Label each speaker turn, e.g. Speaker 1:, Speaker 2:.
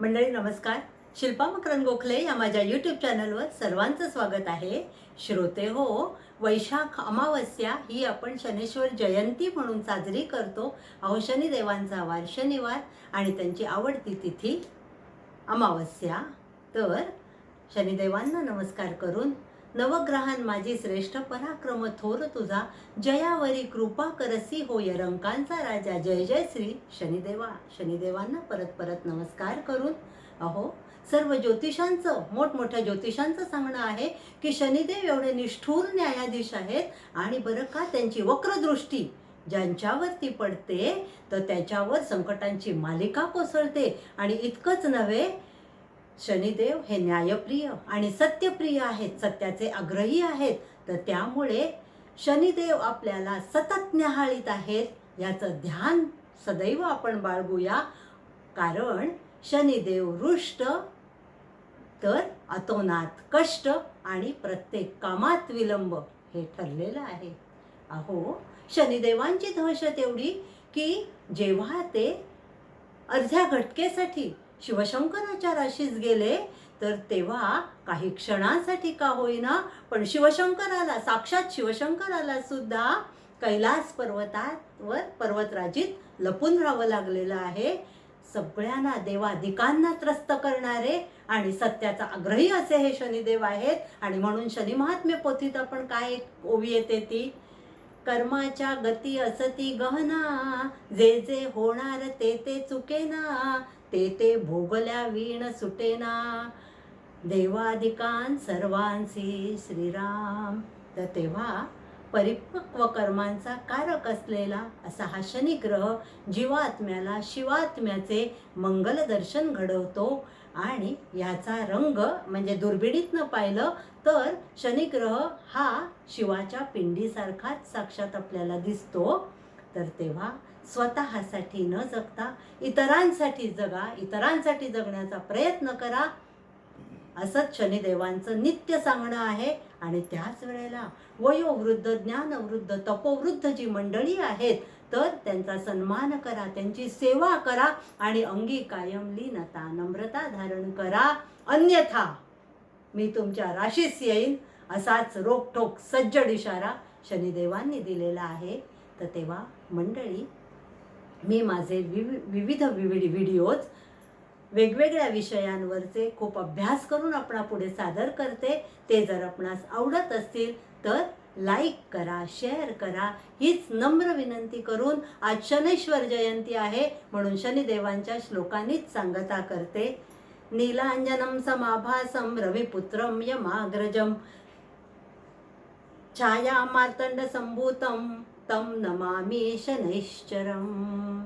Speaker 1: मंडळी नमस्कार. शिल्पा मकरन गोखले या माझ्या यूट्यूब चॅनलवर सर्वांचं स्वागत आहे. श्रोते हो वैशाख अमावस्या ही आपण शनेश्वर जयंती म्हणून साजरी करतो. अहो शनिदेवांचा वार शनिवार आणि त्यांची आवडती तिथी अमावस्या. तर शनिदेवांना नमस्कार करून नवग्रहान माझी श्रेष्ठ पराक्रम थोर तुझा. जयावरी कृपा करसी होय रंकांचा राजा. जय जय श्री शनिदेवा. शनिदेवांना परत परत नमस्कार करून. अहो सर्व ज्योतिषांचं मोठमोठ्या ज्योतिषांचं सांगणं आहे की शनिदेव एवढे निष्ठूर न्यायाधीश आहेत आणि बरं का त्यांची वक्रदृष्टी ज्यांच्यावरती पडते तर त्याच्यावर संकटांची मालिका कोसळते. आणि इतकंच नव्हे शनिदेव हे न्यायप्रिय आणि सत्यप्रिय आहेत सत्याचे आग्रही आहेत. तर त्यामुळे शनिदेव आपल्याला सतत न्याहाळीत आहेत याचं ध्यान सदैव आपण बाळगूया. कारण शनिदेव रुष्ट तर अतोनात कष्ट आणि प्रत्येक कामात विलंब हे ठरलेलं आहे. अहो शनिदेवांची दहशत एवढी की जेव्हा ते अर्ध्या घटकेसाठी शिवशंकराच्या राशीस गेले तर तेव्हा काही क्षणांसाठी का होईना पण शिवशंकराला साक्षात शिवशंकराला सुद्धा कैलास पर्वतावर पर्वतराजीत लपून राहावं लागलेलं आहे. सगळ्यांना देवाधिकांना त्रस्त करणारे आणि सत्याचा आग्रही असे हे शनिदेव आहेत. आणि म्हणून शनी महात्म्य पोथीत आपण काय ओवी येते ती? कर्माच्या गती असती गहना. जे जे होणार ते ते चुकेना. ते ते भोगल्या वीण सुटेना. देवाधिकान सर्वांसी श्रीराम. तर तेव्हा परिपक्व कर्मांचा कारक असलेला असा हा शनिग्रह जीवात्म्याला शिवात्म्याचे मंगल दर्शन घडवतो. आणि याचा रंग म्हणजे दुर्बिणीतनं पाहिलं तर शनिग्रह हा शिवाच्या पिंडीसारखाच साक्षात आपल्याला दिसतो. तर तेव्हा स्वतःसाठी न जगता इतरांसाठी जगा इतरांसाठी जगण्याचा प्रयत्न करा. असंच शनिदेवांचं नित्य सांगणं आहे. आणि त्याच वेळेला वयोवृद्ध ज्ञानवृद्ध तपोवृद्ध जी मंडळी आहेत तर त्यांचा सन्मान करा त्यांची सेवा करा आणि अंगी कायम लीनता नम्रता धारण करा. अन्यथा मी तुमच्या राशीस येईन असाच रोकठोक सज्जड इशारा शनिदेवांनी दिलेला आहे. तर तेव्हा मंडळी मी माझे विवि विविध विविध व्हिडिओज वेगवेगळ्या विषयांवरचे खूप अभ्यास करून आपणापुढे सादर करते. ते जर आपणास आवडत असतील तर लाईक करा शेअर करा. हीच नम्र विनंती करून आज शनेश्वर जयंती आहे म्हणून शनिदेवांच्या श्लोकांनीच सांगता करते. नीलांजनं समाभासं रविपुत्रं यमाग्रजं छाया मार्तंड संभूतम तं नमामि शनैश्चरम्.